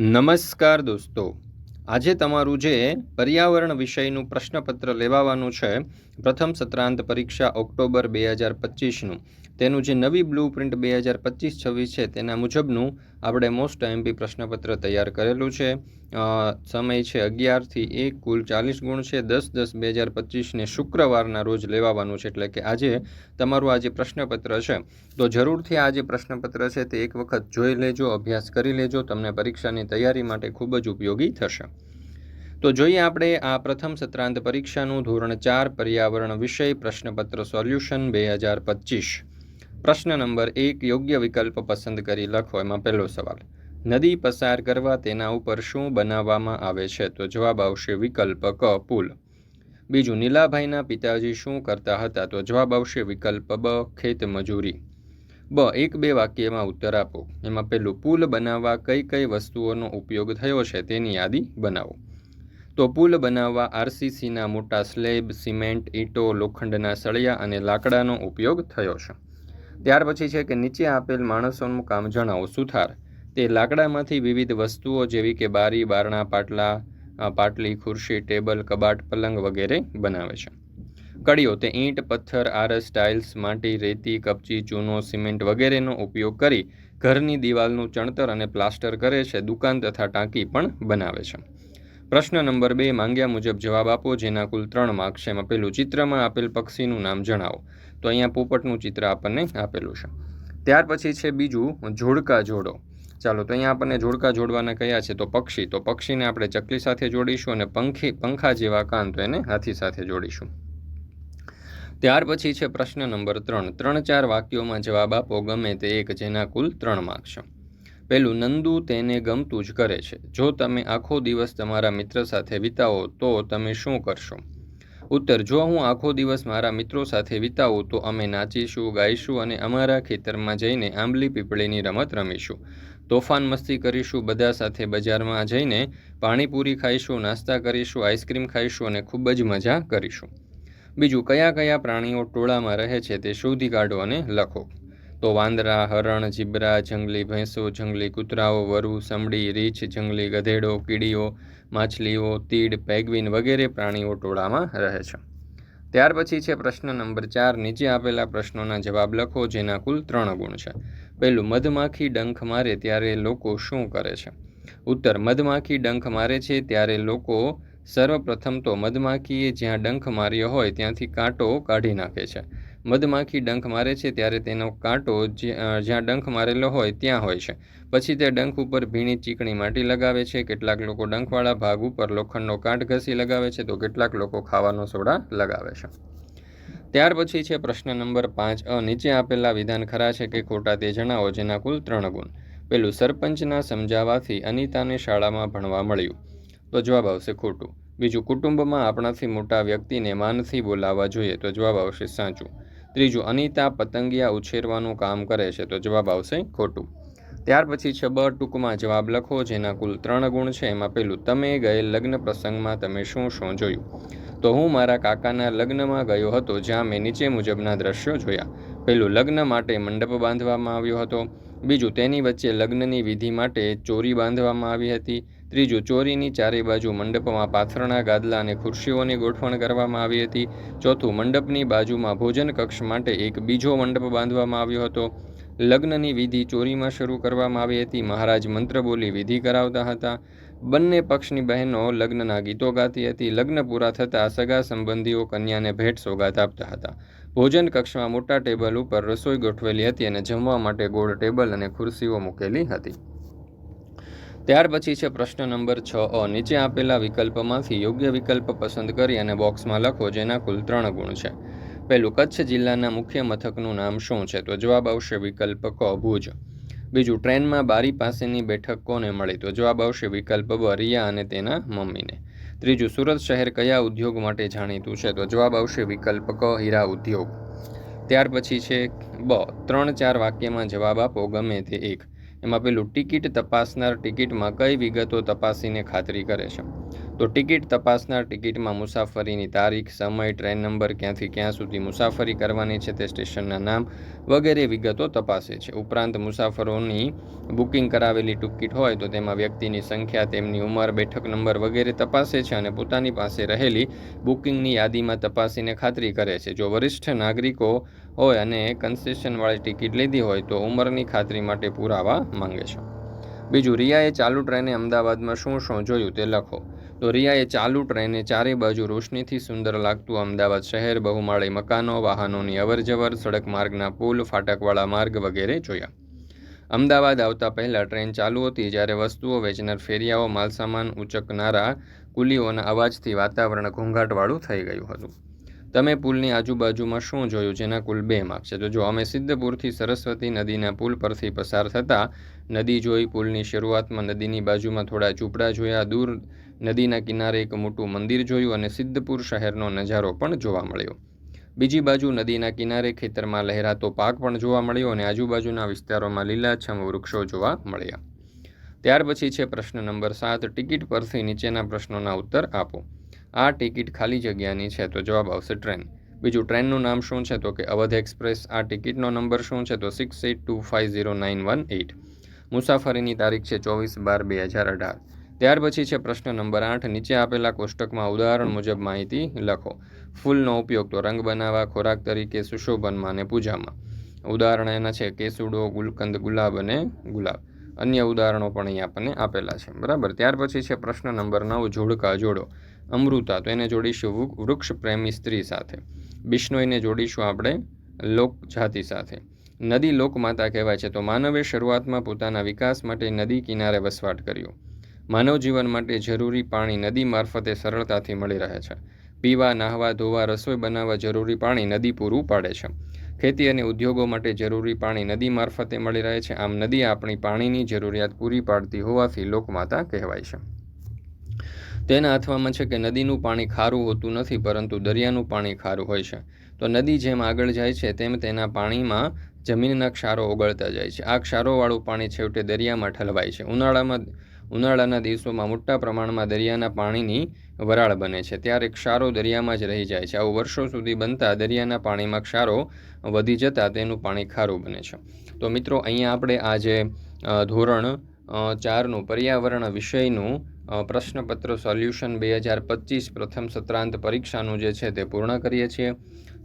નમસ્કાર દોસ્તો. આજે તમારું જે પર્યાવરણ વિષયનું પ્રશ્નપત્ર લેવાવાનું છે પ્રથમ સત્રાંત પરીક્ષા ઓક્ટોબર બે હજાર પચીસનું. તેનું જે નવી બ્લુ પ્રિન્ટ બે હજાર પચીસ છવ્વીસ છે, તેના મુજબનું આપણે મોસ્ટ એમપી પ્રશ્નપત્ર તૈયાર કરેલું છે. સમય છે અગિયારથી એક, કુલ ચાલીસ ગુણ છે. દસ દસ બે હજાર પચીસને શુક્રવારના રોજ લેવાવાનું છે, એટલે કે આજે તમારું આ જે પ્રશ્નપત્ર છે, તો જરૂરથી આ જે પ્રશ્નપત્ર છે તે એક વખત જોઈ લેજો, અભ્યાસ કરી લેજો, તમને પરીક્ષાની તૈયારી માટે ખૂબ જ ઉપયોગી થશે. તો જોઈએ આપણે આ પ્રથમ સત્રાંત પરીક્ષાનું ધોરણ ચાર પર્યાવરણ વિષય પ્રશ્નપત્ર સોલ્યુશન બે હજાર પચીસ. પ્રશ્ન નંબર એક, યોગ્ય વિકલ્પ પસંદ કરી લખો. એમાં પહેલો સવાલ, નદી પસાર કરવા તેના ઉપર શું બનાવવામાં આવે છે? તો જવાબ આવશે વિકલ્પ ક, પુલ. બીજું, નીલાભાઈના પિતાજી શું કરતા હતા? તો જવાબ આવશે વિકલ્પ બ, ખેત મજૂરી. બ, એક બે વાક્યમાં ઉત્તર આપો. એમાં પહેલું, પુલ બનાવવા કઈ કઈ વસ્તુઓનો ઉપયોગ થયો છે? તેની યાદી બનાવો. તો પુલ બનાવવા આરસીસીના મોટા સ્લેબ, સિમેન્ટ, ઈંટો, લોખંડના સળિયા અને લાકડાનો ઉપયોગ થયો છે. ત્યાર પછી છે કે નીચે આપેલ માણસોનું કામ જણાવો, સુથાર. તે લાકડામાંથી વિવિધ વસ્તુઓ જેવી કે બારી, બારણા, પાટલા પાટલી, ખુરશી, ટેબલ, કબાટ, પલંગ વગેરે બનાવે છે. કડીઓ, તે ઈંટ, પથ્થર, આરસ, ટાઇલ્સ, માટી, રેતી, કપચી, ચૂનો, સિમેન્ટ વગેરેનો ઉપયોગ કરી ઘરની દિવાલનું ચણતર અને પ્લાસ્ટર કરે છે, દુકાન તથા ટાંકી પણ બનાવે છે. પ્રશ્ન નંબર બે, માંગ્યા મુજબ જવાબ આપો, જેના કુલ ત્રણ માર્ક્સ એમાં પેલું ચિત્રમાં આપેલ પક્ષીનું નામ જણાવો. તો અહીંયા પોપટનું ચિત્ર આપણને આપેલું છે. ત્યાર પછી છે બીજું, જોડકા જોડો. ચાલો, તો અહીંયા આપણને જોડકા જોડવાના કયા છે? તો પક્ષી. તો પક્ષીને આપણે ચકલી સાથે જોડીશું અને પંખી, પંખા જેવા કાન તો એને હાથી સાથે જોડીશું. ત્યાર પછી છે પ્રશ્ન નંબર ત્રણ. ત્રણ ચાર વાક્યોમાં જવાબ આપો, ગમે તે એક, જેના કુલ ત્રણ માર્ક છે. પહેલું નંદુ તેને ગમતું જ કરે છે. જો તમે આખો દિવસ તમારા મિત્ર સાથે વિતાવો, તો તમે શું કરશો? ઉત્તર, જો હું આખો દિવસ મારા મિત્રો સાથે વિતાવું, તો અમે નાચીશું, ગાઈશું અને અમારા ખેતરમાં જઈને આંબલી પીપળીની રમત રમીશું. તોફાન મસ્તી કરીશું, બધા સાથે બજારમાં જઈને પાણીપુરી ખાઈશું, નાસ્તા કરીશું, આઈસ્ક્રીમ ખાઈશું અને ખૂબ જ મજા કરીશું. બીજું, કયા કયા પ્રાણીઓ ટોળામાં રહે છે તે શોધી કાઢો અને લખો. તો વાંદરા, હરણ જીબરા જંગલી ભેંસો, જંગલી કૂતરાઓ, વરુ, સમડી, રીછ, જંગલી ગધેડો, કીડીઓ, માછલીઓ, તીડ, પેગ્વિન વગેરે પ્રાણીઓ ટોળામાં રહે છે. ત્યાર પછી છે પ્રશ્ન નંબર ચાર. નીચે આપેલા પ્રશ્નોના જવાબ લખો, જેના કુલ ત્રણ ગુણ છે. પહેલું, મધમાખી ડંખ મારે ત્યારે લોકો શું કરે છે? ઉત્તર, મધમાખી ડંખ મારે છે ત્યારે લોકો સર્વપ્રથમ તો મધમાખીએ જ્યાં ડંખ માર્યો હોય ત્યાંથી કાંટો કાઢી નાખે છે. મધમાખી ડંખ મારે છે ત્યારે તેનો કાંટો જ્યાં ડંખ મારેલો હોય ત્યાં હોય છે. પછી તે ડંખ ઉપર ભીણી ચીકણી માટી લગાવે છે, કેટલાક લોકો ડંખવાળા ભાગ ઉપર લોખંડનો કાંઠ ઘસી લગાવે છે, તો કેટલાક લોકો ખાવાનો સોડા લગાવે છે. ત્યાર પછી છે પ્રશ્ન નંબર પાંચ, અ, નીચે આપેલા વિધાન ખરા છે કે ખોટા તે જણાવો, જેના કુલ ત્રણ ગુણ. પેલું, સરપંચના સમજાવવાથી અનિતાને શાળામાં ભણવા મળ્યું. તો જવાબ આવશે ખોટું. બીજું, કુટુંબમાં આપણાથી મોટા વ્યક્તિને માનથી બોલાવવા જોઈએ, તો જવાબ આવશે સાચું. ત્રીજું, અનિતા પતંગિયા ઉછેરવાનું કામ કરે છે તો જવાબ આવશે ખોટું. ત્યાર પછી છે બ ટૂંકમાં જવાબ લખો, જેના કુલ ત્રણ ગુણ છે. એમાં પેલું તમે ગયેલ લગ્ન પ્રસંગમાં તમે શું શું જોયું તો હું મારા કાકાના લગ્નમાં ગયો હતો, જ્યાં મેં નીચે મુજબના દ્રશ્યો જોયા. પહેલું, લગ્ન માટે મંડપ બાંધવામાં આવ્યો હતો. બીજું, તેની વચ્ચે લગ્નની વિધિ માટે ચોરી બાંધવામાં આવી હતી. ત્રીજું, ચોરીની ચારે બાજુ મંડપમાં પાથરણા, ગાદલા અને ખુરશીઓની ગોઠવણ કરવામાં આવી હતી. ચોથું, મંડપની બાજુમાં ભોજન કક્ષ માટે એક બીજો મંડપ બાંધવામાં આવ્યો હતો. લગ્નની વિધિ ચોરીમાં શરૂ કરવામાં આવી હતી. મહારાજ મંત્ર બોલી વિધિ કરાવતા હતા. બંને પક્ષની બહેનો લગ્નના ગીતો ગાતી હતી. લગ્ન પૂરા થતાં સગા સંબંધીઓ કન્યાને ભેટ સોગાત આપતા હતા. ભોજન કક્ષમાં મોટા ટેબલ ઉપર રસોઈ ગોઠવેલી હતી અને જમવા માટે ગોળ ટેબલ અને ખુરશીઓ મૂકેલી હતી. ત્યાર પછી છે પ્રશ્ન નંબર છ અ. નીચે આપેલા વિકલ્પમાંથી યોગ્ય વિકલ્પ પસંદ કરી અને બોક્સમાં લખો જેના કુલ ત્રણ ગુણ છે. પહેલું, કચ્છ જિલ્લાના મુખ્ય મથકનું નામ શું છે? તો જવાબ આવશે વિકલ્પ ક, ભુજ. બીજું, ટ્રેનમાં બારી પાસેની બેઠક કોને મળી? તો જવાબ આવશે વિકલ્પ બ, રિયા અને તેના મમ્મીને. ત્રીજું, સુરત શહેર કયા ઉદ્યોગ માટે જાણીતું છે? તો જવાબ આવશે વિકલ્પ ક, હીરા ઉદ્યોગ. ત્યાર પછી છે બ. ત્રણ ચાર વાક્યમાં જવાબ આપો, ગમે તે એક. એમાં પેલું ટિકિટ તપાસનાર ટિકિટમાં કઈ વિગતો તપાસીને ખાતરી કરે છે. તો ટિકિટ તપાસનાર ટિકિટમાં મુસાફરીની તારીખ, સમય, ટ્રેન નંબર, ક્યાંથી ક્યાં સુધી મુસાફરી કરવાની છે તે સ્ટેશનના નામ વગેરે વિગતો તપાસે છે. ઉપરાંત મુસાફરોની બુકિંગ કરાવેલી ટિકિટ હોય તો તેમાં વ્યક્તિની સંખ્યા, તેમની ઉંમર, બેઠક નંબર વગેરે તપાસે છે અને પોતાની પાસે રહેલી બુકિંગની યાદીમાં તપાસીને ખાતરી કરે છે. જો વરિષ્ઠ નાગરિકો હોય અને કન્સેશનવાળી ટિકિટ લીધી હોય તો ઉંમરની ખાતરી માટે પુરાવા માંગે છે. બીજું, રિયાએ ચાલુ ટ્રેને અમદાવાદમાં શું શું જોયું તે લખો. તો રિયાએ ચાલુ ટ્રેને ચારે બાજુ રોશનીથી સુંદર લાગતું અમદાવાદ શહેર, બહુમાળી મકાનો, વાહનોની અવરજવર, સડક માર્ગના પુલ, ફાટકવાળા માર્ગ વગેરે જોયા. અમદાવાદ આવતા પહેલાં ટ્રેન ચાલુ હતી જ્યારે વસ્તુઓ વેચનાર ફેરિયાઓ, માલસામાન ઉચકનારા કુલીઓના અવાજથી વાતાવરણ ઘોંઘાટવાળું થઈ ગયું હતું. તમે પુલની આજુબાજુમાં શું જોયું જેના કુલ બે માર્ક છે? તો જો અમે સિદ્ધપુરથી સરસ્વતી નદીના પુલ પરથી પસાર થતાં, નદી જોઈ પુલની શરૂઆતમાં નદીની બાજુમાં થોડા ઝૂંપડા જોયા, દૂર નદીના કિનારે એક મોટું મંદિર જોયું અને સિદ્ધપુર શહેરનો નજારો પણ જોવા મળ્યો. બીજી બાજુ નદીના કિનારે ખેતરમાં લહેરાતો પાક પણ જોવા મળ્યો અને આજુબાજુના વિસ્તારોમાં લીલાછમ વૃક્ષો જોવા મળ્યા. ત્યાર પછી છે પ્રશ્ન નંબર સાત, ટિકિટ પરથી નીચેના પ્રશ્નોના ઉત્તર આપો. આ ટિકિટ ખાલી જગ્યાની છે તો જવાબ આવશે ટ્રેન. બીજું, ટ્રેનનું નામ શું છે તો કે અવધ એક્સપ્રેસ? આ ટિકિટનો નંબર શું છે તો six eight two five zero nine one eight. મુસાફરીની તારીખ છે ચોવીસ બાર બે હજાર અઢાર. ત્યાર પછી છે પ્રશ્ન નંબર આઠ. નીચે આપેલા કોષ્ટકમાં ઉદાહરણ મુજબ માહિતી લખો. ફૂલનો ઉપયોગ તો રંગ બનાવવા, ખોરાક તરીકે, સુશોભનમાં અને પૂજામાં. ઉદાહરણ એના છે, કેસુડો, ગુલકંદ, ગુલાબ અને ગુલાબ. અન્ય ઉદાહરણો પણ અહીં આપણને આપેલા છે. બરાબર? ત્યાર પછી છે પ્રશ્ન નંબર નવ, જોડકા જોડો. અમૃતા, તો એને જોડીશું વૃક્ષ પ્રેમી સ્ત્રી સાથે. બિશ્નોઈને જોડીશું આપણે લોક જાતિ સાથે. નદી લોકમાતા કહેવાય છે. તો માનવે શરૂઆતમાં પોતાના વિકાસ માટે નદી કિનારે વસવાટ કર્યો. માનવ જીવન માટે જરૂરી પાણી નદી મારફતે સરળતાથી મળી રહે છે. પીવા, નાહવા, ધોવા, રસોઈ બનાવવા જરૂરી પાણી નદી પૂરું પાડે છે. ખેતી અને ઉદ્યોગો માટે જરૂરી પાણી નદી મારફતે મળી રહે છે. આમ નદી આપણી પાણીની જરૂરિયાત પૂરી પાડતી હોવાથી લોકમાતા કહેવાય છે. તેના અથવામાં છે કે નદીનું પાણી ખારું હોતું નથી, પરંતુ દરિયાનું પાણી ખારું હોય છે. તો નદી જેમ આગળ જાય છે, તેમ તેના પાણીમાં જમીનના ક્ષારો ઓગળતા જાય છે. આ ક્ષારોવાળું પાણી છેવટે દરિયામાં ઠલવાય છે. ઉનાળામાં ઉનાળાના દિવસોમાં મોટા પ્રમાણમાં દરિયાના પાણીની વરાળ બને છે. ત્યારે ક્ષારો દરિયામાં જ રહી જાય છે. આવું વર્ષો સુધી બનતા દરિયાના પાણીમાં ક્ષારો વધી જતાં તેનું પાણી ખારું બને છે. તો મિત્રો, અહીંયા આપણે આજે ધોરણ ચારનું પર્યાવરણ વિષયનું પ્રશ્નપત્ર સોલ્યુશન બે હજાર પચીસ પ્રથમ સત્રાંત પરીક્ષાનું જે છે તે પૂર્ણ કરીએ છીએ.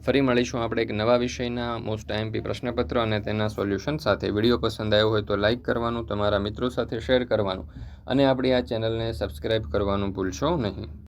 ફરી મળીશું આપણે એક નવા વિષયના મોસ્ટ આઈએમપી પ્રશ્નપત્ર અને તેના સોલ્યુશન સાથે. વીડિયો પસંદ આવ્યો હોય તો લાઇક કરવાનું, તમારા મિત્રો સાથે શેર કરવાનું અને આપણી આ ચેનલને સબસ્ક્રાઈબ કરવાનું ભૂલશો નહીં.